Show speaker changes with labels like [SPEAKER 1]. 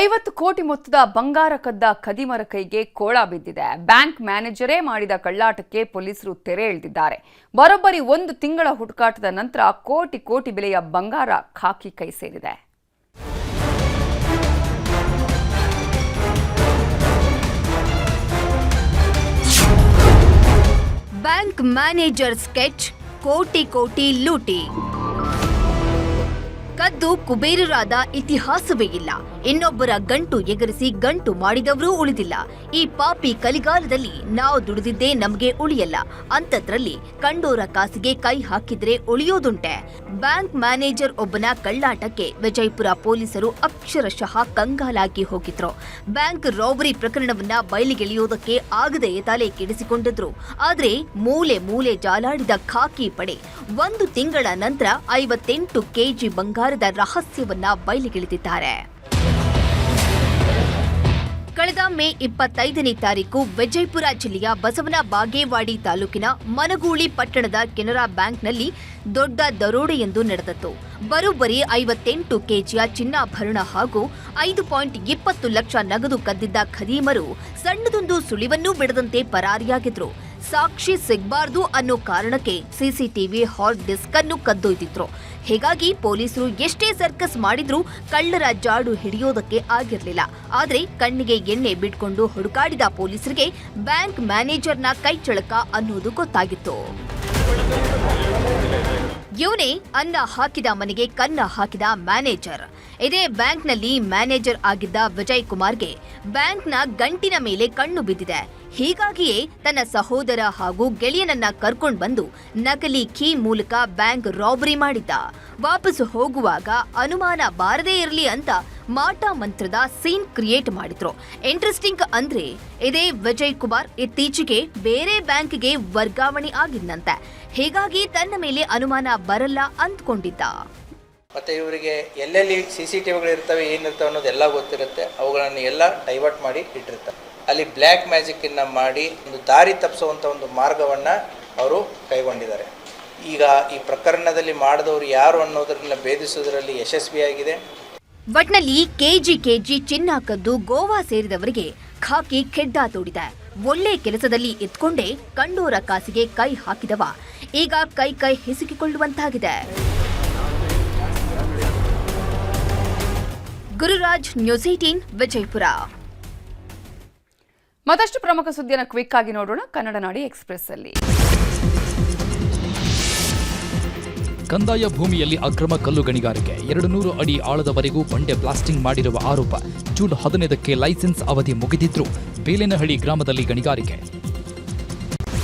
[SPEAKER 1] ಐವತ್ತು ಕೋಟಿ ಮೊತ್ತದ ಬಂಗಾರ ಕದ್ದ ಖದೀಮರ ಕೈಗೆ ಕೋಳ ಬಿದ್ದಿದೆ. ಬ್ಯಾಂಕ್ ಮ್ಯಾನೇಜರೇ ಮಾಡಿದ ಕಳ್ಳಾಟಕ್ಕೆ ಪೊಲೀಸರು ತೆರೆ ಎಳೆದಿದ್ದಾರೆ. ಬರೋಬ್ಬರಿ ಒಂದು ತಿಂಗಳ ಹುಡುಕಾಟದ ನಂತರ ಕೋಟಿ ಕೋಟಿ ಬೆಲೆಯ ಬಂಗಾರ ಖಾಕಿ ಕೈ ಸೇರಿದೆ.
[SPEAKER 2] ಬ್ಯಾಂಕ್ ಮ್ಯಾನೇಜರ್ ಸ್ಕೆಚ್, ಕೋಟಿ ಕೋಟಿ ಲೂಟಿ. ಕದ್ದು ಕುಬೇರರಾದ ಇತಿಹಾಸವೇ ಇಲ್ಲ. ಇನ್ನೊಬ್ಬರ ಗಂಟು ಎಗರಿಸಿ ಗಂಟು ಮಾಡಿದವರೂ ಉಳಿದಿಲ್ಲ. ಈ ಪಾಪಿ ಕಲಿಗಾಲದಲ್ಲಿ ನಾವು ದುಡಿದಿದ್ದೇ ನಮಗೆ ಉಳಿಯಲ್ಲ. ಅಂತದ್ರಲ್ಲಿ ಕಂಡೋರ ಕಾಸಿಗೆ ಕೈ ಹಾಕಿದ್ರೆ ಉಳಿಯೋದುಂಟೆ. ಬ್ಯಾಂಕ್ ಮ್ಯಾನೇಜರ್ ಒಬ್ಬನ ಕಳ್ಳಾಟಕ್ಕೆ ವಿಜಯಪುರ ಪೊಲೀಸರು ಅಕ್ಷರಶಃ ಕಂಗಾಲಾಗಿ ಹೋಗಿದ್ರು. ಬ್ಯಾಂಕ್ ರಾಬರಿ ಪ್ರಕರಣವನ್ನ ಬಯಲಿಗೆಳೆಯೋದಕ್ಕೆ ಆಗದೆ ತಲೆ ಕೆಡಿಸಿಕೊಂಡಿದ್ರು. ಆದ್ರೆ ಮೂಲೆ ಮೂಲೆ ಜಾಲಾಡಿದ ಖಾಕಿ ಪಡೆ ಒಂದು ತಿಂಗಳ ನಂತರ ಐವತ್ತೆಂಟು ಕೆಜಿ ಬಂಗಾರದ ರಹಸ್ಯವನ್ನ ಬಯಲಿಗಿಳಿದಿದ್ದಾರೆ. ಕಳೆದ ಮೇ ಇಪ್ಪತ್ತೈದನೇ ತಾರೀಕು ವಿಜಯಪುರ ಜಿಲ್ಲೆಯ ಬಸವನ ಬಾಗೇವಾಡಿ ತಾಲೂಕಿನ ಮನಗೂಳಿ ಪಟ್ಟಣದ ಕೆನರಾ ಬ್ಯಾಂಕ್ನಲ್ಲಿ ದೊಡ್ಡ ದರೋಡೆಯೊಂದು ನಡೆದತ್ತು. ಬರೋಬ್ಬರಿ ಐವತ್ತೆಂಟು ಕೆಜಿಯ ಚಿನ್ನಾಭರಣ ಹಾಗೂ ಐದು ಪಾಯಿಂಟ್ ಇಪ್ಪತ್ತು ಲಕ್ಷ ನಗದು ಕದ್ದಿದ್ದ ಖದೀಮರು ಸಣ್ಣದೊಂದು ಸುಳಿವನ್ನೂ ಬಿಡದಂತೆ ಪರಾರಿಯಾಗಿದ್ರು. ಸಾಕ್ಷಿ ಸಿಗಬಾರ್ದು ಅನ್ನೋ ಕಾರಣಕ್ಕೆ ಸಿಸಿಟಿವಿ ಹಾರ್ಡ್ ಡಿಸ್ಕ್ ಅನ್ನು ಕದ್ದೊಯ್ದಿದ್ರು. ಹೀಗಾಗಿ ಪೊಲೀಸರು ಎಷ್ಟೇ ಸರ್ಕಸ್ ಮಾಡಿದ್ರೂ ಕಳ್ಳರ ಜಾಡು ಹಿಡಿಯೋದಕ್ಕೆ ಆಗಿರಲಿಲ್ಲ. ಆದ್ರೆ ಕಣ್ಣಿಗೆ ಎಣ್ಣೆ ಬಿಟ್ಕೊಂಡು ಹುಡುಕಾಡಿದ ಪೊಲೀಸರಿಗೆ ಬ್ಯಾಂಕ್ ಮ್ಯಾನೇಜರ್ನ ಕೈಚಳಕ ಅನ್ನೋದು ಗೊತ್ತಾಗಿತ್ತು. ಇವನೇ ಅನ್ನ ಹಾಕಿದ ಮನೆಗೆ ಕನ್ನ ಹಾಕಿದ ಮ್ಯಾನೇಜರ್. ಇದೇ ಬ್ಯಾಂಕ್ನಲ್ಲಿ ಮ್ಯಾನೇಜರ್ ಆಗಿದ್ದ ವಿಜಯ್ ಕುಮಾರ್ಗೆ ಬ್ಯಾಂಕ್ನ ಗಂಟಿನ ಮೇಲೆ ಕಣ್ಣು ಬಿದ್ದಿದೆ. ಹೀಗಾಗಿಯೇ ತನ್ನ ಸಹೋದರ ಹಾಗೂ ಗೆಳೆಯನನ್ನ ಕರ್ಕೊಂಡು ಬಂದು ನಕಲಿ ಕೀ ಮೂಲಕ ಬ್ಯಾಂಕ್ ರಾಬರಿ ಮಾಡಿದ್ದ. ವಾಪಸ್ ಹೋಗುವಾಗ ಅನುಮಾನ ಬಾರದೇ ಇರಲಿ ಅಂತ ಮಾಟ ಮಂತ್ರದ ಸೀನ್ ಕ್ರಿಯೇಟ್ ಮಾಡಿದ್ರು. ಇಂಟ್ರೆಸ್ಟಿಂಗ್ ಅಂದ್ರೆ ಇದೇ ವಿಜಯ್ ಕುಮಾರ್ ಇತ್ತೀಚೆಗೆ ಬೇರೆ ಬ್ಯಾಂಕ್ಗೆ ವರ್ಗಾವಣೆ ಆಗಿದ್ನಂತೆ. ಹೀಗಾಗಿ ತನ್ನ ಮೇಲೆ ಅನುಮಾನ ಬರಲ್ಲ ಅಂದ್ಕೊಂಡಿದ್ದ.
[SPEAKER 3] ಮತ್ತು ಇವರಿಗೆ ಎಲ್ಲೆಲ್ಲಿ ಸಿ ಸಿ ಟಿ ವಿಗಳು ಇರ್ತವೆ ಏನಿರ್ತವೆ ಅನ್ನೋದೆಲ್ಲ ಗೊತ್ತಿರುತ್ತೆ. ಅವುಗಳನ್ನು ಎಲ್ಲ ಡೈವರ್ಟ್ ಮಾಡಿ ಇಟ್ಟಿರ್ತಾರೆ. ಅಲ್ಲಿ ಬ್ಲ್ಯಾಕ್ ಮ್ಯಾಜಿಕ್ಕನ್ನು ಮಾಡಿ ಒಂದು ದಾರಿ ತಪ್ಪಿಸುವಂತ ಒಂದು ಮಾರ್ಗವನ್ನು ಅವರು ಕೈಗೊಂಡಿದ್ದಾರೆ. ಈಗ ಈ ಪ್ರಕರಣದಲ್ಲಿ ಮಾಡಿದವರು ಯಾರು ಅನ್ನೋದನ್ನ ಭೇದಿಸುವುದರಲ್ಲಿ ಯಶಸ್ವಿಯಾಗಿದೆ
[SPEAKER 2] ಒಟ್ನಲ್ಲಿ ಕೆಜಿ ಕೆಜಿ ಚಿನ್ನ ಕದ್ದು ಗೋವಾ ಸೇರಿದವರಿಗೆ ಖಾಕಿ ಖೆಡ್ಡ ತೋಡಿದೆ. ಒಳ್ಳೆ ಕೆಲಸದಲ್ಲಿ ಎತ್ಕೊಂಡೇ ಕಂಡೋರ ಕಾಸಿಗೆ ಕೈ ಹಾಕಿದವ. ಈಗ ಕೈ ಕೈ ಹಿಸುಕಿಕೊಳ್ಳುವಂತಾಗಿದೆ. Gururaj news eighteen Vijayapura.
[SPEAKER 1] ಮತ್ತಷ್ಟು ಪ್ರಮುಖ ಸುದ್ದಿಯನ್ನು ಕ್ವಿಕ್ ಆಗಿ ನೋಡೋಣ. ಕನ್ನಡ ನಾಡಿ ಎಕ್ಸ್ಪ್ರೆಸ್ ಅಲ್ಲಿ
[SPEAKER 4] ಕಂದಾಯ ಭೂಮಿಯಲ್ಲಿ ಅಕ್ರಮ ಕಲ್ಲು ಗಣಿಗಾರಿಕೆ. ಎರಡು ನೂರು ಅಡಿ ಆಳದವರೆಗೂ ಬಂಡೆ ಬ್ಲಾಸ್ಟಿಂಗ್ ಮಾಡಿರುವ ಆರೋಪ. ಜೂನ್ ಹದಿನೈದಕ್ಕೆ ಲೈಸೆನ್ಸ್ ಅವಧಿ ಮುಗಿದಿದ್ರೂ. ಬೇಲೆನಹಳ್ಳಿ ಗ್ರಾಮದಲ್ಲಿ ಗಣಿಗಾರಿಕೆ.